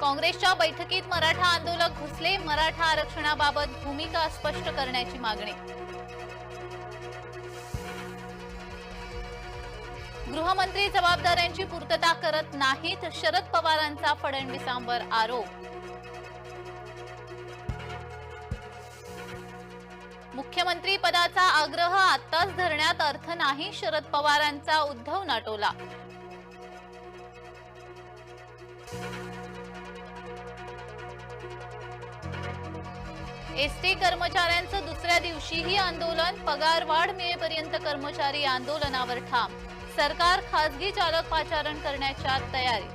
काँग्रेसच्या बैठकीत मराठा आंदोलक घुसले. मराठा आरक्षणाबाबत भूमिका स्पष्ट करण्याची मागणी. गृहमंत्री जबाबदाऱ्यांची पूर्तता करत नाहीत. शरद पवारांचा फडणवीसांवर आरोप. मुख्यमंत्री पदाचा आग्रह आत्ताच धरण्यात अर्थ नाही. शरद पवारांचा उद्धव नाटोला. एसटी कर्मचाऱ्यांचं दुसऱ्या दिवशीही आंदोलन पगार वाढ मिळेपर्यंत कर्मचारी आंदोलनावर ठाम. सरकार खासगी चालक पाचारण करण्याच्या तयारी.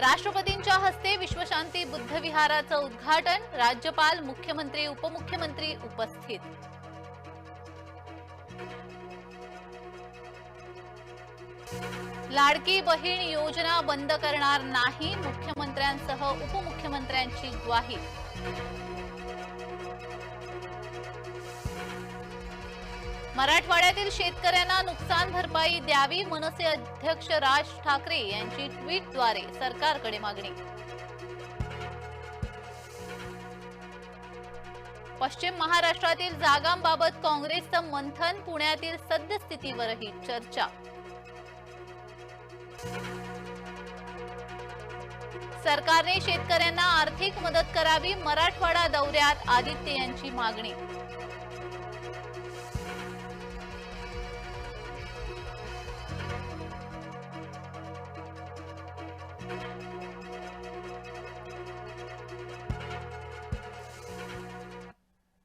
राष्ट्रपतींच्या हस्ते विश्वशांती बुद्ध विहाराचं उद्घाटन राज्यपाल मुख्यमंत्री उपमुख्यमंत्री उपस्थित. लाडकी बहीण योजना बंद करणार नाही मुख्यमंत्र्यांसह उपमुख्यमंत्र्यांची ग्वाही. मराठवाड्यातील शेतकऱ्यांना नुकसान भरपाई द्यावी मनसे अध्यक्ष राज ठाकरे यांची ट्विटद्वारे सरकारकडे मागणी. पश्चिम महाराष्ट्रातील जागांबाबत काँग्रेसचं मंथन पुण्यातील सद्यस्थितीवरही चर्चा. सरकारने शेतकऱ्यांना आर्थिक मदत करावी मराठवाडा दौऱ्यात आदित्य यांची मागणी.